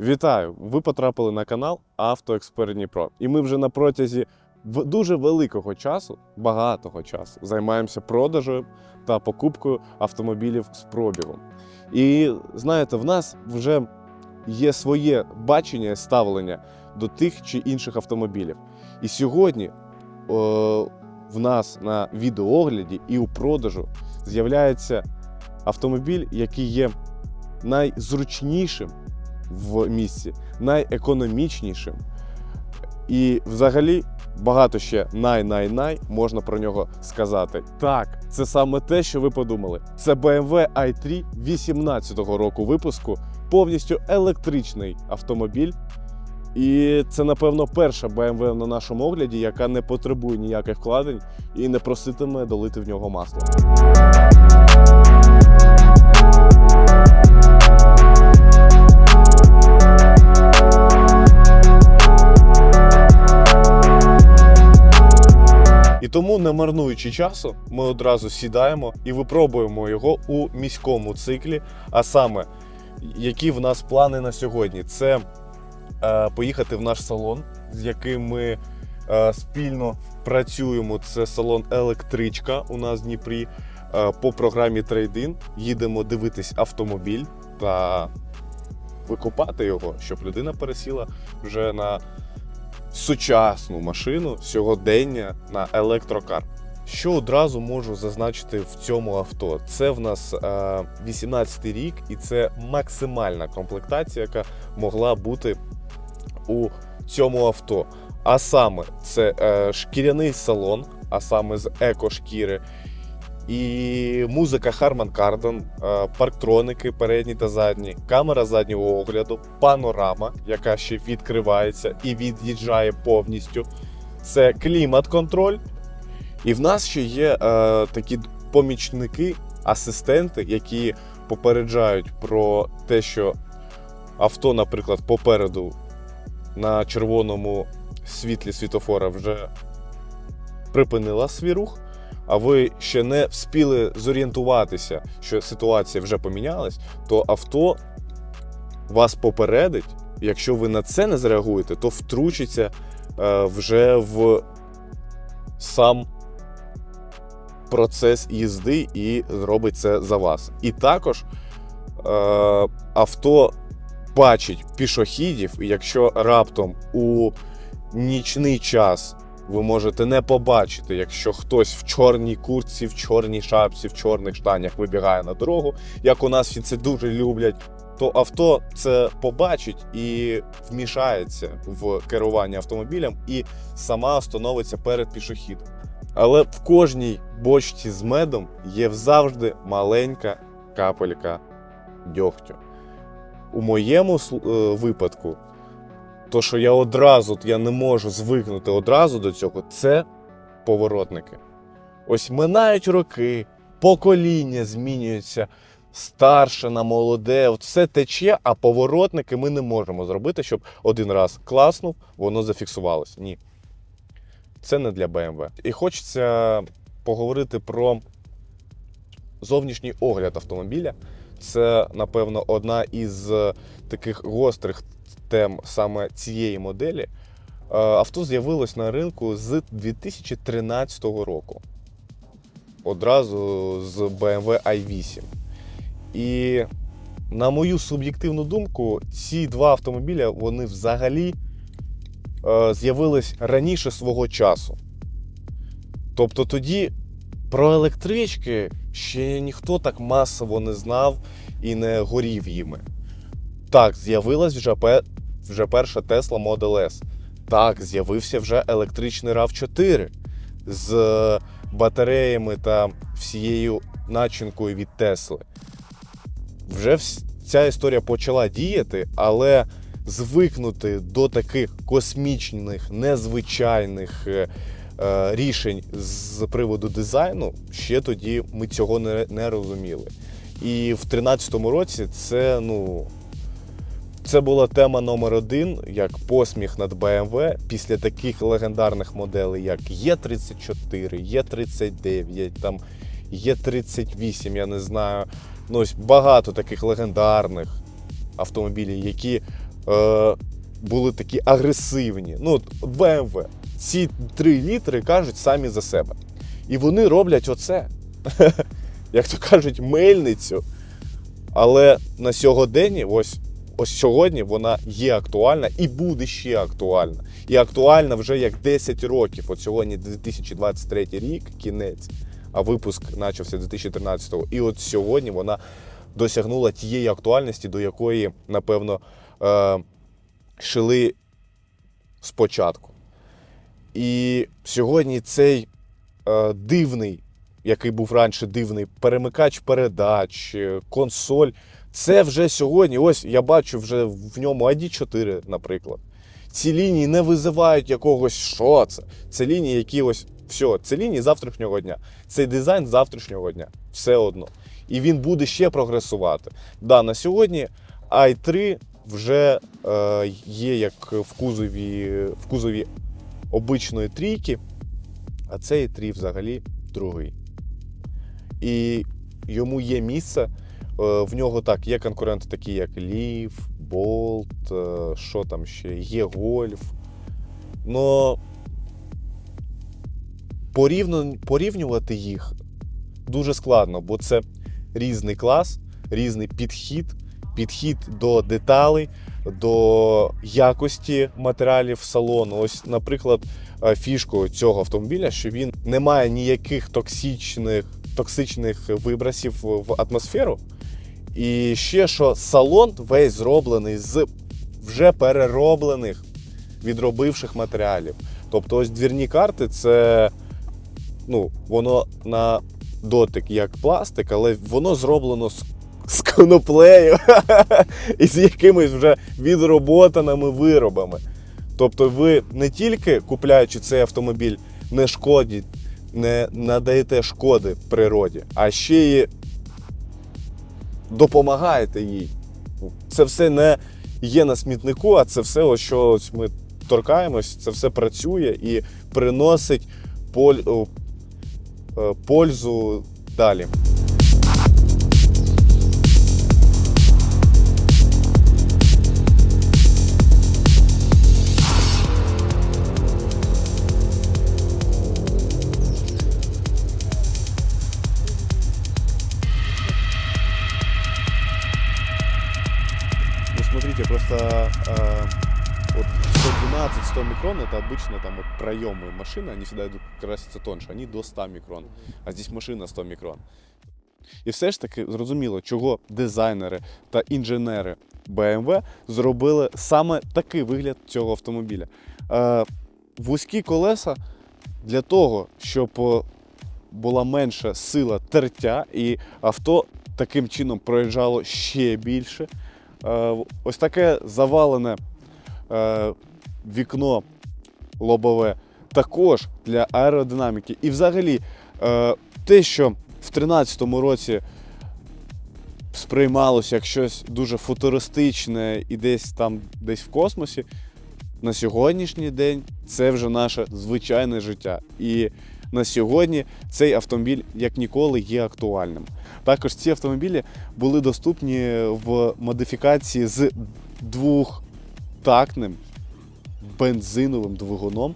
Вітаю! Ви потрапили на канал Автоексперт Дніпро. І ми вже на протязі дуже великого часу, багатого часу, займаємося продажем та покупкою автомобілів з пробігом. І знаєте, в нас вже є своє бачення і ставлення до тих чи інших автомобілів. І сьогодні о, в нас на відеоогляді і у продажу з'являється автомобіль, який є найзручнішим в місті, найекономічнішим. І взагалі багато ще най-най-най можна про нього сказати. Так, це саме те, що ви подумали. Це BMW i3 18-го року випуску, повністю електричний автомобіль. І це, напевно, перша BMW на нашому огляді, яка не потребує ніяких вкладень і не проситиме долити в нього масло. Тому, не марнуючи часу, ми одразу сідаємо і випробуємо його у міському циклі. А саме, які в нас плани на сьогодні? Це е, поїхати в наш салон, з яким ми е, спільно працюємо. Це салон Електричка у нас в Дніпрі. Е, по програмі Trade-in їдемо дивитись автомобіль та викупати його, щоб людина пересіла вже на сучасну машину сьогодення на електрокар. Що одразу можу зазначити в цьому авто? Це в нас е, 18 рік, і це максимальна комплектація, яка могла бути у цьому авто. А саме це е, шкіряний салон, а саме з еко-шкіри. І музика Harman Kardon, е, парктроники передні та задні, камера заднього огляду, панорама, яка ще відкривається і від'їжджає повністю. Це клімат-контроль. І в нас ще є е, такі помічники, асистенти, які попереджають про те, що авто, наприклад, попереду на червоному світлі світофора вже припинила свій рух а ви ще не вспіли зорієнтуватися, що ситуація вже помінялась, то авто вас попередить. Якщо ви на це не зреагуєте, то втручиться е, вже в сам процес їзди і зробить це за вас. І також е, авто бачить пішохідів, якщо раптом у нічний час ви можете не побачити, якщо хтось в чорній куртці, в чорній шапці, в чорних штанях вибігає на дорогу, як у нас всі це дуже люблять. То авто це побачить і вмішається в керування автомобілем і сама остановиться перед пішохідом. Але в кожній бочці з медом є завжди маленька капелька дьогтю. У моєму е, випадку то, що я одразу я не можу звикнути одразу до цього, це поворотники. Ось минають роки, покоління змінюється, старше на молоде, все тече, а поворотники ми не можемо зробити, щоб один раз класнув, воно зафіксувалось. Ні. Це не для BMW. І хочеться поговорити про зовнішній огляд автомобіля. Це, напевно, одна із е, таких гострих тем саме цієї моделі. Е, Авто з'явилось на ринку з 2013 року. Одразу з BMW i8. І на мою суб'єктивну думку, ці два автомобіля вони взагалі е, з'явились раніше свого часу. Тобто тоді про електрички ще ніхто так масово не знав і не горів їми. Так, з'явилась вже, пе- вже перша Tesla Model S. Так, з'явився вже електричний RAV4 з е, батареями та всією начинкою від Тесли. Вже ця історія почала діяти, але звикнути до таких космічних, незвичайних е, рішень з приводу дизайну ще тоді ми цього не, не розуміли. І в 2013 році це, ну, це була тема номер один, як посміх над BMW після таких легендарних моделей, як Є34, Є39, там Є38, я не знаю. Ну, ось багато таких легендарних автомобілів, які е, були такі агресивні. Ну, от BMW. Ці 3 літри кажуть самі за себе. І вони роблять оце. Як то кажуть, мельницю. Але на сьогоденні, ось, ось сьогодні, вона є актуальна і буде ще актуальна. І актуальна вже як 10 років. От сьогодні 2023 рік, кінець, а випуск почався 2013-го. І от сьогодні вона досягнула тієї актуальності, до якої, напевно, е, шили спочатку. І сьогодні цей е, дивний, який був раніше дивний, перемикач передач, е, консоль. Це вже сьогодні. Ось я бачу вже в ньому ID4, наприклад. Ці лінії не визивають якогось що це. Це лінії, які ось все, це лінії завтрашнього дня. Це дизайн завтрашнього дня. Все одно. І він буде ще прогресувати. Да, на сьогодні i3 вже е, є як в кузові, в кузові обичної трійки, а цей i3 взагалі другий. І йому є місце. Е, В нього так, є конкуренти такі, як Leaf, Bolt, е, що там ще, є Golf. Но порівнювати їх дуже складно, бо це різний клас, різний підхід, підхід до деталей, до якості матеріалів салону. Ось, наприклад, е, фішкою цього автомобіля, що він не має ніяких токсичних, токсичних вибросів в атмосферу. І ще що салон весь зроблений з вже перероблених, відробивших матеріалів. Тобто, ось двірні карти це ну, воно на дотик як пластик, але воно зроблено з, з коноплею і з якимись вже відроботаними виробами. Тобто, ви не тільки купляючи цей автомобіль, не шкодіть, не надаєте шкоди природі, а ще й допомагаєте їй. Це все не є на смітнику, а це все, ось що ось ми торкаємось, це все працює і приносить поль, е, пользу далі. смотрите, просто э, вот 112-100 микрон это обычно там вот проемы машины, они всегда идут краситься тоньше, они до 100 микрон, а здесь машина 100 микрон. І все ж таки зрозуміло, чого дизайнери та інженери BMW зробили саме такий вигляд цього автомобіля. Е, вузькі колеса для того, щоб е, була менша сила тертя, і авто таким чином проїжджало ще більше. Е, ось таке завалене е, вікно лобове також для аеродинаміки. І взагалі е, те, що в 2013 році сприймалося як щось дуже футуристичне і десь там, десь в космосі, на сьогоднішній день це вже наше звичайне життя. І на сьогодні цей автомобіль як ніколи є актуальним. Також ці автомобілі були доступні в модифікації з двохтактним бензиновим двигуном,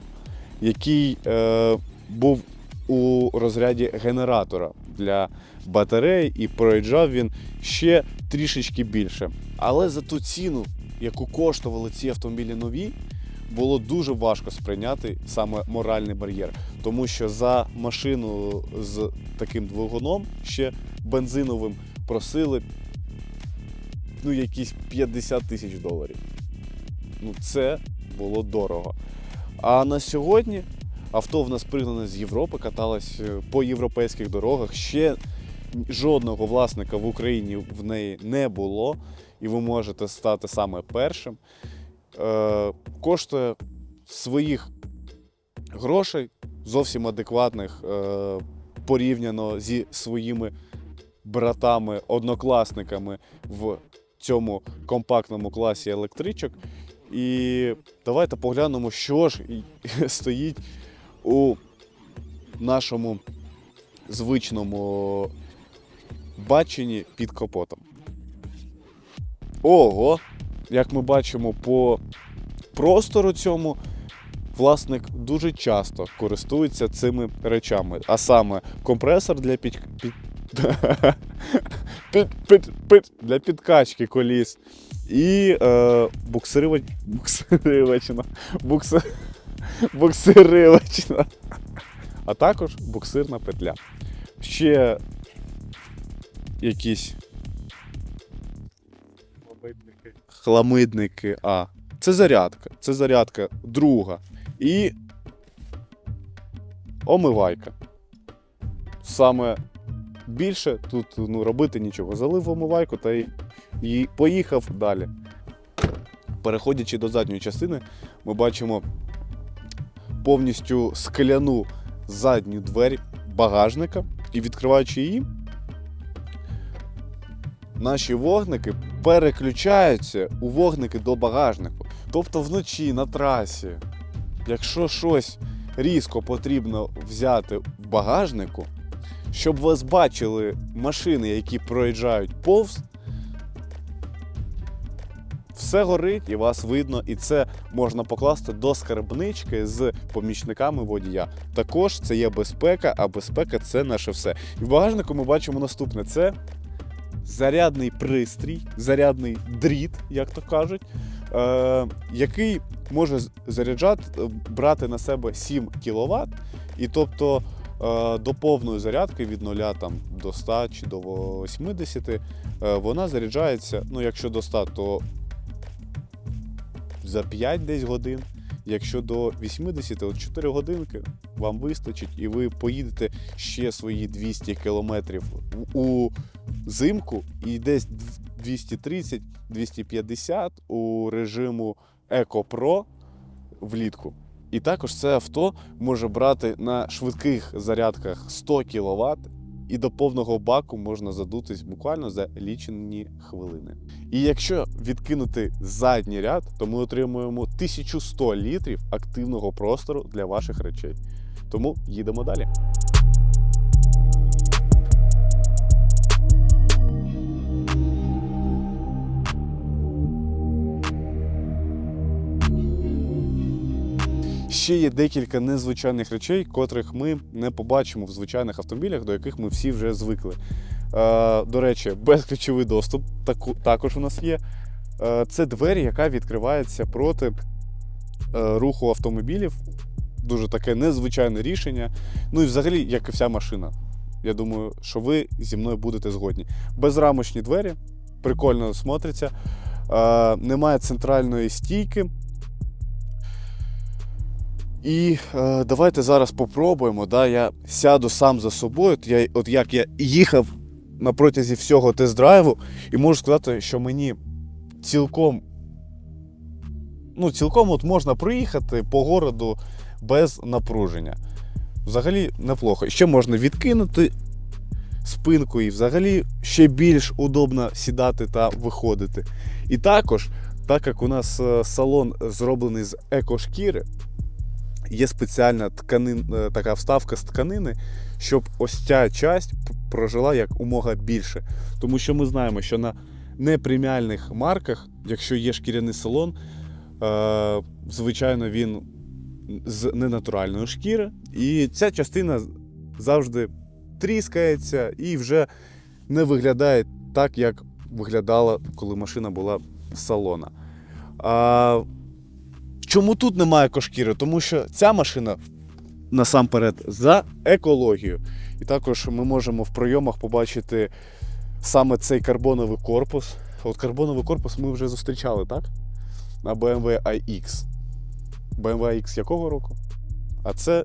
який е, був у розряді генератора для батарей, і проїжджав він ще трішечки більше. Але за ту ціну, яку коштували ці автомобілі нові, було дуже важко сприйняти саме моральний бар'єр, тому що за машину з таким двигуном ще бензиновим просили ну, якісь 50 тисяч доларів. Ну, це було дорого. А на сьогодні авто в нас пригнане з Європи, каталось е, по європейських дорогах. Ще жодного власника в Україні в неї не було, і ви можете стати саме першим. Е, коштує своїх грошей, зовсім адекватних, е, порівняно зі своїми братами, однокласниками в цьому компактному класі електричок. І давайте поглянемо, що ж стоїть у нашому звичному баченні під капотом. Ого! Як ми бачимо по простору цьому, власник дуже часто користується цими речами. А саме компресор для під... під... під, під, під, для підкачки коліс. І е, буксирива... буксиривачна. Букси... Буксиривачна. А також буксирна петля. Ще якісь хламидники. А. Це зарядка. Це зарядка друга. І омивайка. Саме більше тут ну, робити нічого. Залив омивайку та й, і поїхав далі. Переходячи до задньої частини, ми бачимо повністю скляну задню двері багажника. І відкриваючи її, наші вогники переключаються у вогники до багажнику. Тобто вночі на трасі, якщо щось різко потрібно взяти в багажнику, щоб вас бачили машини, які проїжджають повз, все горить і вас видно, і це можна покласти до скарбнички з помічниками водія. Також це є безпека, а безпека це наше все. І в багажнику ми бачимо наступне: це зарядний пристрій, зарядний дріт, як то кажуть, е, який може заряджати, е, брати на себе 7 кВт. І тобто е, до повної зарядки від 0 там, до 100 чи до 80 е, вона заряджається, ну якщо до 100, то за 5 десь годин. Якщо до 80, то 4 годинки вам вистачить, і ви поїдете ще свої 200 кілометрів у зимку і десь 230-250 у режиму Pro влітку. І також це авто може брати на швидких зарядках 100 кВт, і до повного баку можна задутись буквально за лічені хвилини. І якщо відкинути задній ряд, то ми отримуємо 1100 літрів активного простору для ваших речей. Тому їдемо далі. Ще є декілька незвичайних речей, котрих ми не побачимо в звичайних автомобілях, до яких ми всі вже звикли. Е, до речі, безключовий доступ також у нас є. Е, це двері, яка відкривається проти е, руху автомобілів. Дуже таке незвичайне рішення. Ну і взагалі, як і вся машина. Я думаю, що ви зі мною будете згодні. Безрамочні двері, прикольно смотриться. Е, немає центральної стійки. І е, давайте зараз попробуємо. Да, я сяду сам за собою. От, я, от як я їхав на протязі всього тест-драйву, і можу сказати, що мені цілком, ну, цілком от можна проїхати по городу без напруження. Взагалі неплохо. Ще можна відкинути спинку, і взагалі ще більш удобно сідати та виходити. І також, так як у нас е, салон зроблений з екошкіри, є спеціальна тканин, е, така вставка з тканини, щоб ось ця часть прожила як умога більше. Тому що ми знаємо, що на непреміальних марках, якщо є шкіряний салон, е, звичайно, він з ненатуральної шкіри, і ця частина завжди тріскається і вже не виглядає так, як виглядала, коли машина була з салона. А, чому тут немає кошкіри? Тому що ця машина насамперед за екологію. І також ми можемо в пройомах побачити саме цей карбоновий корпус. От карбоновий корпус ми вже зустрічали, так? На BMW iX. BMW iX якого року? А це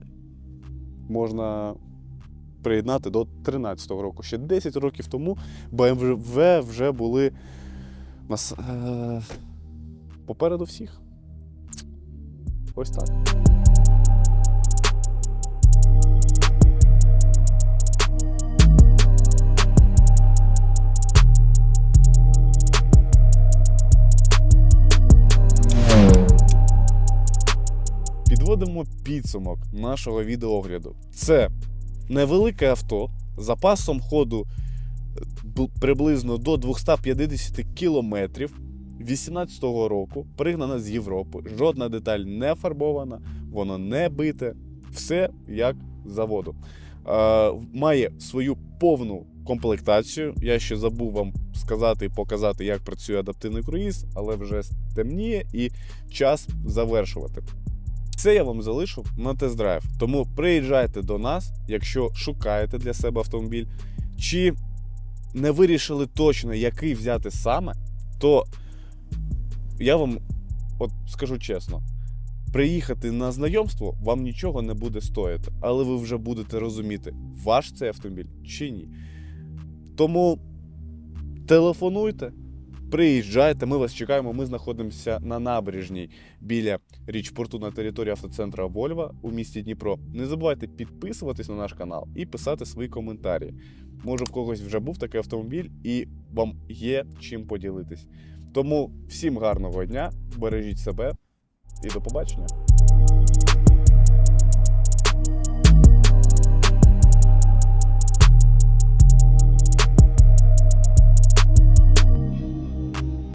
можна приєднати до 13-го року. Ще 10 років тому BMW вже були нас, е, попереду всіх. Ось так. Підводимо підсумок нашого відеогляду. Це невелике авто з запасом ходу приблизно до 250 кілометрів. 18-го року, пригнана з Європи, жодна деталь не фарбована, воно не бите, все як заводу. Е, має свою повну комплектацію. Я ще забув вам сказати і показати, як працює адаптивний круїз, але вже темніє і час завершувати. Це я вам залишу на тест-драйв. Тому приїжджайте до нас, якщо шукаєте для себе автомобіль, чи не вирішили точно, який взяти саме, то я вам от скажу чесно. Приїхати на знайомство вам нічого не буде стоїти, але ви вже будете розуміти, ваш цей автомобіль чи ні. Тому телефонуйте, приїжджайте, ми вас чекаємо. Ми знаходимося на набережній біля річпорту на території автоцентра Вольва у місті Дніпро. Не забувайте підписуватись на наш канал і писати свої коментарі. Може, в когось вже був такий автомобіль, і вам є чим поділитись. Тому всім гарного дня, бережіть себе і до побачення.